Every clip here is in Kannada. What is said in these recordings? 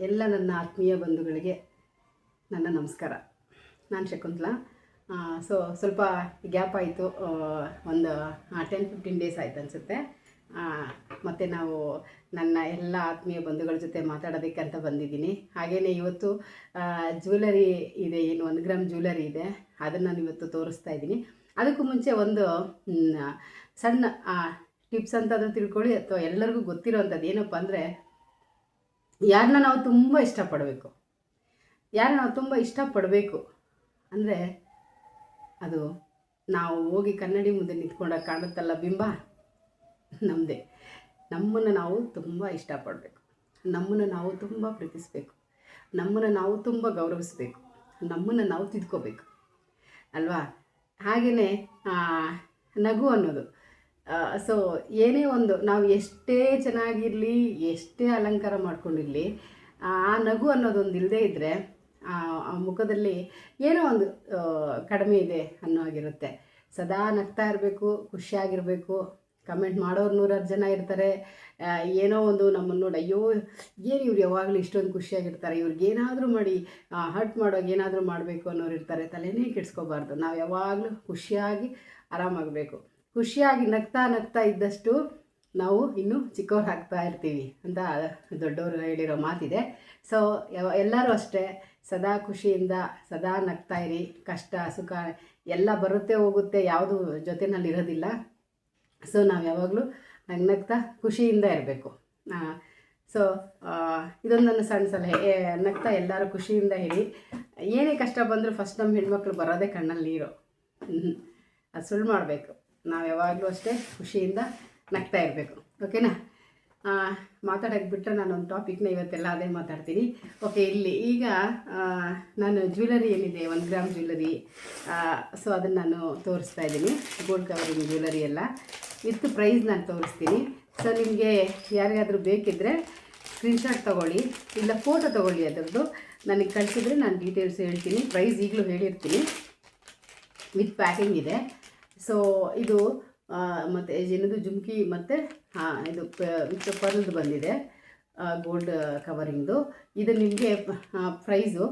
ಎಲ್ಲ ನನ್ನ ಆತ್ಮೀಯ ಬಂಧುಗಳಿಗೆ ನನ್ನ ನಮಸ್ಕಾರ. ನಾನು ಶಕುಂತಲಾ. ಸೊ, ಸ್ವಲ್ಪ ಗ್ಯಾಪ್ ಆಯಿತು. ಒಂದು ಟೆನ್ ಫಿಫ್ಟೀನ್ ಡೇಸ್ ಆಯ್ತು ಅನಿಸುತ್ತೆ. ಮತ್ತು ನಾವು ನನ್ನ ಎಲ್ಲ ಆತ್ಮೀಯ ಬಂಧುಗಳ ಜೊತೆ ಮಾತಾಡೋದಕ್ಕೆ ಅಂತ ಬಂದಿದ್ದೀನಿ. ಹಾಗೆಯೇ ಇವತ್ತು ಜ್ಯುವೆಲರಿ ಇದೆ, ಏನು, ಒಂದು ಗ್ರಾಮ್ ಜ್ಯುವೆಲರಿ ಇದೆ. ಅದನ್ನು ನಾನು ಇವತ್ತು ತೋರಿಸ್ತಾ ಇದ್ದೀನಿ. ಅದಕ್ಕೂ ಮುಂಚೆ ಒಂದು ಸಣ್ಣ ಟಿಪ್ಸ್ ಅಂತಂದ್ರೆ ತಿಳ್ಕೊಳ್ಳಿ. ಅಥವಾ ಎಲ್ಲರಿಗೂ ಗೊತ್ತಿರೋವಂಥದ್ದು ಏನಪ್ಪ ಅಂದರೆ ಯಾರನ್ನ ನಾವು ತುಂಬ ಇಷ್ಟಪಡಬೇಕು. ಯಾರನ್ನ ನಾವು ತುಂಬ ಇಷ್ಟಪಡಬೇಕು ಅಂದರೆ ಅದು ನಾವು ಹೋಗಿ ಕನ್ನಡಿ ಮುಂದೆ ನಿಂತ್ಕೊಂಡಾಗ ಕಾಣುತ್ತಲ್ಲ ಬಿಂಬ? ನಮ್ಮದೇ ನಮ್ಮನ್ನು ನಾವು ತುಂಬ ಇಷ್ಟಪಡಬೇಕು. ನಮ್ಮನ್ನು ನಾವು ತುಂಬ ಪ್ರೀತಿಸಬೇಕು. ನಮ್ಮನ್ನು ನಾವು ತುಂಬ ಗೌರವಿಸಬೇಕು. ನಮ್ಮನ್ನು ನಾವು ತಿದ್ಕೋಬೇಕು. ಅಲ್ವಾ? ಹಾಗೆಯೇ ನಗು ಅನ್ನೋದು. ಸೊ ಏನೇ ಒಂದು, ನಾವು ಎಷ್ಟೇ ಚೆನ್ನಾಗಿರಲಿ, ಎಷ್ಟೇ ಅಲಂಕಾರ ಮಾಡ್ಕೊಂಡಿರಲಿ, ಆ ನಗು ಅನ್ನೋದೊಂದು ಇಲ್ಲದೇ ಇದ್ದರೆ ಆ ಮುಖದಲ್ಲಿ ಏನೋ ಒಂದು ಕಡಿಮೆ ಇದೆ ಅನ್ನೋ ಆಗಿರುತ್ತೆ ಸದಾ ನಗ್ತಾ ಇರಬೇಕು, ಖುಷಿಯಾಗಿರಬೇಕು. ಕಮೆಂಟ್ ಮಾಡೋರು ನೂರಾರು ಜನ ಇರ್ತಾರೆ. ಏನೋ ಒಂದು ನಮ್ಮನ್ನು ನೋಡಿ, ಅಯ್ಯೋ, ಏನು ಇವ್ರು ಯಾವಾಗಲೂ ಇಷ್ಟೊಂದು ಖುಷಿಯಾಗಿರ್ತಾರೆ. ಇವ್ರಿಗೆ ಏನಾದರೂ ಮಾಡಿ ಹರ್ಟ್ ಮಾಡೋಕೆ ಏನಾದರೂ ಮಾಡಬೇಕು ಅನ್ನೋರು ಇರ್ತಾರೆ. ತಲೆನೇ ಕೆಡಿಸ್ಕೋಬಾರ್ದು. ನಾವು ಯಾವಾಗಲೂ ಖುಷಿಯಾಗಿ ಆರಾಮಾಗಬೇಕು. ಖುಷಿಯಾಗಿ ನಗ್ತಾ ನಗ್ತಾ ಇದ್ದಷ್ಟು ನಾವು ಇನ್ನೂ ಚಿಕ್ಕವ್ರು ಆಗ್ತಾ ಇರ್ತೀವಿ ಅಂತ ದೊಡ್ಡವರು ಹೇಳಿರೋ ಮಾತಿದೆ. ಸೊ ಎಲ್ಲರೂ ಅಷ್ಟೇ ಸದಾ ಖುಷಿಯಿಂದ ಸದಾ ನಗ್ತಾ ಇರಿ. ಕಷ್ಟ, ಸುಖ ಎಲ್ಲ ಬರುತ್ತೆ ಹೋಗುತ್ತೆ, ಯಾವುದು ಜೊತೆನಲ್ಲಿ ಇರೋದಿಲ್ಲ. ಸೊ ನಾವು ಯಾವಾಗಲೂ ನಗ್ ನಗ್ತಾ ಖುಷಿಯಿಂದ ಇರಬೇಕು. ಸೊ ಇದೊಂದನ್ನು ಸಣ್ಣ ಸಲಹೆ. ನಗ್ತಾ ಎಲ್ಲರೂ ಖುಷಿಯಿಂದ ಹೇಳಿ ಏನೇ ಕಷ್ಟ ಬಂದರೂ ಫಸ್ಟ್ ನಮ್ಮ ಹೆಣ್ಮಕ್ಳು ಬರೋದೇ ಕಣ್ಣಲ್ಲಿ ನೀರು. ಅದು ಸುಳ್ಳು ಮಾಡಬೇಕು. ನಾವು ಯಾವಾಗಲೂ ಅಷ್ಟೇ ಖುಷಿಯಿಂದ ನಗ್ತಾ ಇರಬೇಕು. ಓಕೆನಾ ಮಾತಾಡೋಕ್ಕೆ ಬಿಟ್ಟರೆ ನಾನು ಒಂದು ಟಾಪಿಕ್ನ ಇವತ್ತೆಲ್ಲ ಅದೇ ಮಾತಾಡ್ತೀನಿ. ಓಕೆ ಇಲ್ಲಿ ಈಗ ನಾನು ಜ್ಯುವೆಲರಿ ಏನಿದೆ, ಒಂದು ಗ್ರಾಮ್ ಜ್ಯುವೆಲರಿ ಸೊ ಅದನ್ನು ನಾನು ತೋರಿಸ್ತಾ ಇದ್ದೀನಿ. ಗೋಲ್ಡ್ ಕವರಿಂಗ್ ಜ್ಯುವೆಲರಿ ಎಲ್ಲ. ವಿತ್ ಪ್ರೈಸ್ ನಾನು ತೋರಿಸ್ತೀನಿ. ಸೊ ನಿಮಗೆ ಯಾರಿಗಾದರೂ ಬೇಕಿದ್ದರೆ ಸ್ಕ್ರೀನ್ಶಾಟ್ ತೊಗೊಳ್ಳಿ, ಇಲ್ಲ ಫೋಟೋ ತೊಗೊಳ್ಳಿ ಅದರದ್ದು. ನನಗೆ ಕಳಿಸಿದ್ರೆ ನಾನು ಡೀಟೇಲ್ಸ್ ಹೇಳ್ತೀನಿ. ಪ್ರೈಸ್ ಈಗಲೂ ಹೇಳಿರ್ತೀನಿ. ವಿತ್ ಪ್ಯಾಕಿಂಗ್ ಇದೆ. ಸೊ ಇದು ಮತ್ತು ಏನದು, ಜುಮ್ಕಿ ಮತ್ತು ಹಾಂ ಇದು ವಿತ್ ಪರ್ಲ್ದು ಬಂದಿದೆ. ಗೋಲ್ಡ್ ಕವರಿಂಗ್ದು. ಇದು ನಿಮಗೆ price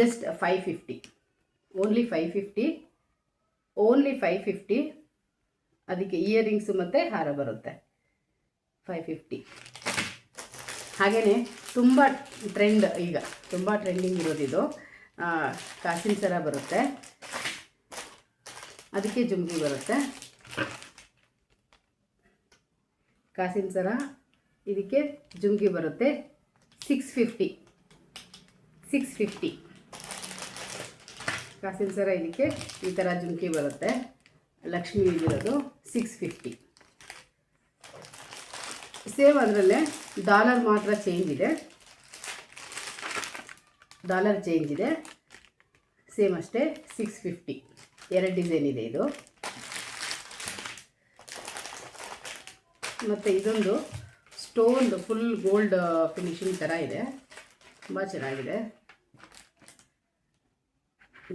just five fifty. Only five fifty. Only five fifty. ಅದಕ್ಕೆ ಇಯರಿಂಗ್ಸು ಮತ್ತು ಹಾರ ಬರುತ್ತೆ. Five fifty. ಹಾಗೆಯೇ ತುಂಬ ಟ್ರೆಂಡ್ ಈಗ. ತುಂಬ ಟ್ರೆಂಡಿಂಗ್ ಇರೋದಿದು. ಕಾಸಿನ ಸರ ಬರುತ್ತೆ. ಅದಕ್ಕೆ ಜುಮ್ಗಿ ಬರುತ್ತೆ. ಕಾಸಿನ ಸರ ಇದಕ್ಕೆ ಜುಮ್ಗಿ ಬರುತ್ತೆ. ಸಿಕ್ಸ್ ಫಿಫ್ಟಿ ಸಿಕ್ಸ್ ಫಿಫ್ಟಿ ಕಾಸಿನ ಸರ ಇದಕ್ಕೆ ಈ ಥರ ಜುಮ್ಕಿ ಬರುತ್ತೆ. ಲಕ್ಷ್ಮಿ ಇದಿರೋದು ಸಿಕ್ಸ್ ಫಿಫ್ಟಿ ಸೇಮ್ ಅದರಲ್ಲೇ ಡಾಲರ್ ಮಾತ್ರ ಚೇಂಜ್ ಇದೆ. ಡಾಲರ್ ಚೇಂಜ್ ಇದೆ. ಸೇಮ್ ಅಷ್ಟೇ ಸಿಕ್ಸ್ ಫಿಫ್ಟಿ ಎರಡು ಡಿಸೈನ್ ಇದೆ ಇದು. ಮತ್ತು ಇದೊಂದು ಸ್ಟೋನ್ದು ಫುಲ್ ಗೋಲ್ಡ್ ಫಿನಿಶಿಂಗ್ ಥರ ಇದೆ. ತುಂಬ ಚೆನ್ನಾಗಿದೆ.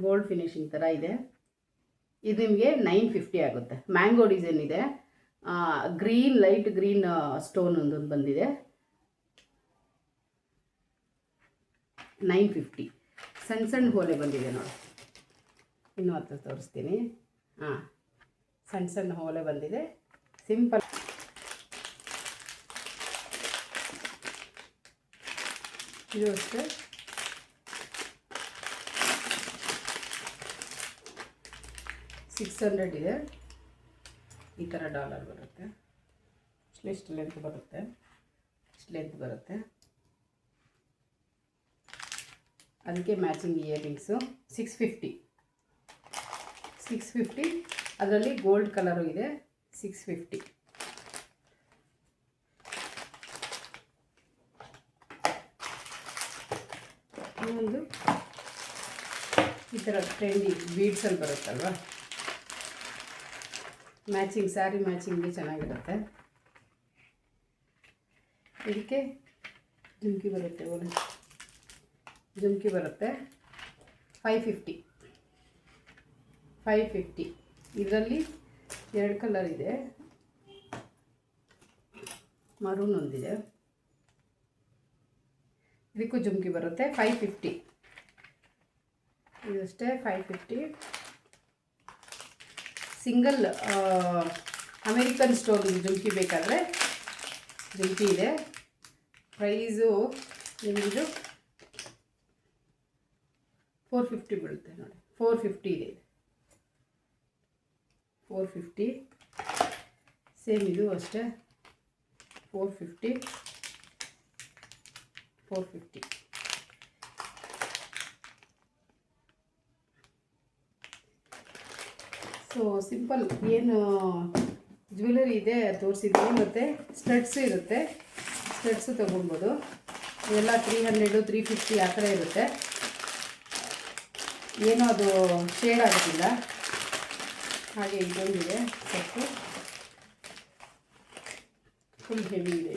ಗೋಲ್ಡ್ ಫಿನಿಶಿಂಗ್ ಥರ ಇದೆ. ಇದು ನಿಮಗೆ ನೈನ್ ಫಿಫ್ಟಿ ಆಗುತ್ತೆ. ಮ್ಯಾಂಗೋ ಡಿಸೈನ್ ಇದೆ. ಗ್ರೀನ್, ಲೈಟ್ ಗ್ರೀನ್ ಸ್ಟೋನ್ ಒಂದೊಂದು ಬಂದಿದೆ. Nine fifty. ಸಣ್ಣ ಸಣ್ಣ ಹೋಲೆ ಬಂದಿದೆ ನೋಡಿ. ಇನ್ನೂ ಹತ್ರ ತೋರಿಸ್ತೀನಿ. ಹಾಂ, ಸಣ್ಣ ಸಣ್ಣ ಹೋಲೆ ಬಂದಿದೆ. ಸಿಂಪಲ್ ಇದು ಅಷ್ಟೇ. ಸಿಕ್ಸ್ ಹಂಡ್ರೆಡ್ ಇದೆ. ಈ ಥರ ಡಾಲರ್ ಬರುತ್ತೆ. ಇಷ್ಟು ಲೆಂತ್ ಬರುತ್ತೆ. ಇಷ್ಟು ಲೆಂತ್ ಬರುತ್ತೆ. ಅದಕ್ಕೆ matching earrings six fifty six fifty ಅದರಲ್ಲಿ ಗೋಲ್ಡ್ ಕಲರು ಇದೆ ಸಿಕ್ಸ್ ಫಿಫ್ಟಿ ಇನ್ನೊಂದು ಈ ಥರ ಟ್ರೆಂಡಿ ಬೀಡ್ಸಲ್ಲಿ ಬರುತ್ತಲ್ವ? ಮ್ಯಾಚಿಂಗ್ ಸ್ಯಾರಿ ಮ್ಯಾಚಿಂಗ್ಗೆ ಚೆನ್ನಾಗಿರುತ್ತೆ. ಇದಕ್ಕೆ ಜುಮ್ಕಿ ಬರುತ್ತೆ ಒಳ್ಳೆ ಜುಮ್ಕಿ ಬರುತ್ತೆ ಫೈವ್ ಫಿಫ್ಟಿ ಫೈವ್ ಫಿಫ್ಟಿ ಇದರಲ್ಲಿ ಎರಡು ಕಲರ್ ಇದೆ. ಮರೂನ್ ಒಂದಿದೆ. ಇದಕ್ಕೂ ಜುಮ್ಕಿ ಬರುತ್ತೆ. Five fifty ಇದಷ್ಟೇ five fifty single American store jhumki ಬೇಕಾದರೆ ಜುಮ್ಕಿ ಇದೆ. ಪ್ರೈಸು ನಿಮಗಿದು ಫೋರ್ ಫಿಫ್ಟಿ ಬೀಳುತ್ತೆ ನೋಡಿ. ಫೋರ್ ಫಿಫ್ಟಿ ಇದೆ. Four fifty. ಸೇಮ್ ಇದು ಅಷ್ಟೇ. Four fifty. Four fifty. So simple ಏನು ಜ್ಯುವೆಲರಿ ಇದೆ ತೋರಿಸಿದ್ವಿ ಮತ್ತು ಸ್ಟಡ್ಸು ಇರುತ್ತೆ. ಸ್ಟಡ್ಸು ತೊಗೊಬೋದು ಎಲ್ಲ ತ್ರೀ ಹಂಡ್ರೆಡು ತ್ರೀ ಫಿಫ್ಟಿ ಆ ಥರ ಇರುತ್ತೆ. ಏನೂ ಅದು ಶೇಡ್ ಆಗೋದಿಲ್ಲ. ಹಾಗೆ ಇದೊಂದಿದೆ ಸೊಪ್ಪು ಫುಲ್ ಹೆವಿ ಇದೆ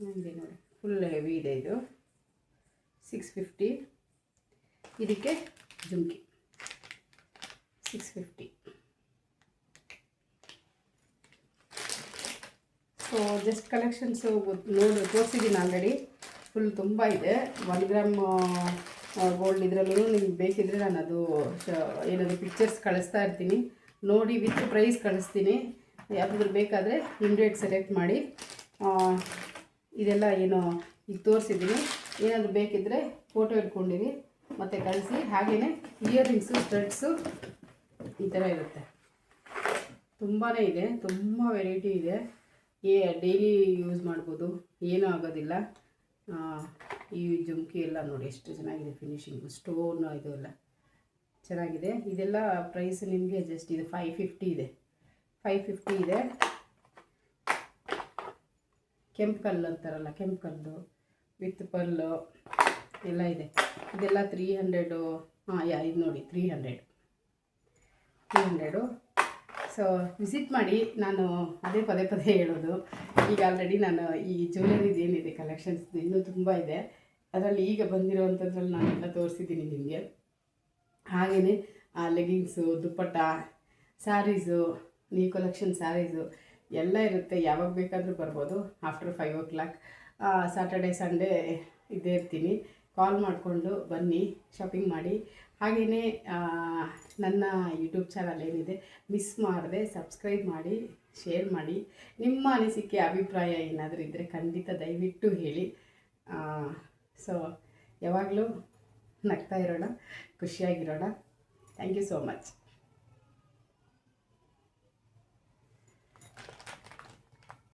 ನೋಡಿ ಫುಲ್ ಹೆವಿ ಇದೆ ಇದು ಸಿಕ್ಸ್ ಫಿಫ್ಟಿ ಇದಕ್ಕೆ jhumki six fifty so just collections ನೋಡಿ ತೋರಿಸಿದ್ದೀನಿ ಆಲ್ರೆಡಿ ಫುಲ್ ತುಂಬ ಇದೆ ಒನ್ ಗ್ರಾಮ್ ಗೋಲ್ಡ್ ಇದರಲ್ಲೂ ನಿಮ್ಗೆ ಬೇಕಿದ್ರೆ ನಾನು ಅದು ಏನಾದರೂ ಪಿಕ್ಚರ್ಸ್ ಕಳಿಸ್ತಾ ಇರ್ತೀನಿ. ನೋಡಿ ವಿತ್ ಪ್ರೈಸ್ ಕಳಿಸ್ತೀನಿ. ಯಾವುದಾದ್ರು ಬೇಕಾದರೆ ಇಮ್ಡಿಯೇಟ್ ಸೆಲೆಕ್ಟ್ ಮಾಡಿ. ಇದೆಲ್ಲ ಏನು ಈಗ ತೋರಿಸಿದ್ದೀನಿ. ಏನಾದರೂ ಬೇಕಿದ್ದರೆ ಫೋಟೋ ಇಟ್ಕೊಂಡಿರಿ ಮತ್ತು ಕಳಿಸಿ. ಹಾಗೆಯೇ ಇಯರಿಂಗ್ಸು ಸ್ಟಡ್ಸು ಈ ಥರ ಇರುತ್ತೆ. ತುಂಬಾ ಇದೆ. ತುಂಬ ವೆರೈಟಿ ಇದೆ. ಏ ಡೈಲಿ ಯೂಸ್ ಮಾಡ್ಬೋದು. ಏನೂ ಆಗೋದಿಲ್ಲ. ಈ ಜುಮ್ಕಿ ಎಲ್ಲ ನೋಡಿ ಎಷ್ಟು ಚೆನ್ನಾಗಿದೆ ಫಿನಿಶಿಂಗು ಸ್ಟೋನ್ ಇದು ಎಲ್ಲ. ಚೆನ್ನಾಗಿದೆ. ಇದೆಲ್ಲ ಪ್ರೈಸ್ ನಿಮಗೆ ಜಸ್ಟ್ ಇದು ಫೈವ್ ಫಿಫ್ಟಿ ಇದೆ. ಫೈವ್ ಫಿಫ್ಟಿ ಇದೆ. ಕೆಂಪು ಕಲ್ಲು ಅಂತಾರಲ್ಲ, ಕೆಂಪು ಕಲ್ಲು, ವಿತ್ ಪಲ್ಲು ಎಲ್ಲ ಇದೆ. ಇದೆಲ್ಲ ತ್ರೀ ಹಂಡ್ರೆಡು ಹಾಂ ಯಾ, ಇದು ನೋಡಿ three hundred three hundred so visit ಮಾಡಿ, ನಾನು ಅದೇ ಪದೇ ಪದೇ ಹೇಳೋದು. ಈಗ ಆಲ್ರೆಡಿ ನಾನು ಈ ಏನಿದೆ ಕಲೆಕ್ಷನ್ಸ್ ಇನ್ನೂ ತುಂಬ ಇದೆ. ಅದರಲ್ಲಿ ಈಗ ಬಂದಿರೋವಂಥದ್ರಲ್ಲಿ ನಾನೆಲ್ಲ ತೋರಿಸಿದ್ದೀನಿ ನಿಮಗೆ. ಹಾಗೆಯೇ leggings dupatta saris new collection saris ಎಲ್ಲ ಇರುತ್ತೆ. ಯಾವಾಗ ಬೇಕಾದರೂ ಬರ್ಬೋದು. After five o'clock Saturday Sunday ಇದ್ದೇ ಇರ್ತೀನಿ. ಕಾಲ್ ಮಾಡಿಕೊಂಡು ಬನ್ನಿ ಶಾಪಿಂಗ್ ಮಾಡಿ. ಹಾಗೆಯೇ ನನ್ನ ಯೂಟ್ಯೂಬ್ ಚಾನಲ್ ಏನಿದೆ ಮಿಸ್ ಮಾಡದೆ ಸಬ್ಸ್ಕ್ರೈಬ್ ಮಾಡಿ ಶೇರ್ ಮಾಡಿ. ನಿಮ್ಮ ಅನಿಸಿಕೆ, ಅಭಿಪ್ರಾಯ ಏನಾದರೂ ಇದ್ದರೆ ಖಂಡಿತ ದಯವಿಟ್ಟು ಹೇಳಿ. ಸೊ ಯಾವಾಗಲೂ ನಗ್ತಾ ಇರೋಣ, ಖುಷಿಯಾಗಿರೋಣ. Thank you so much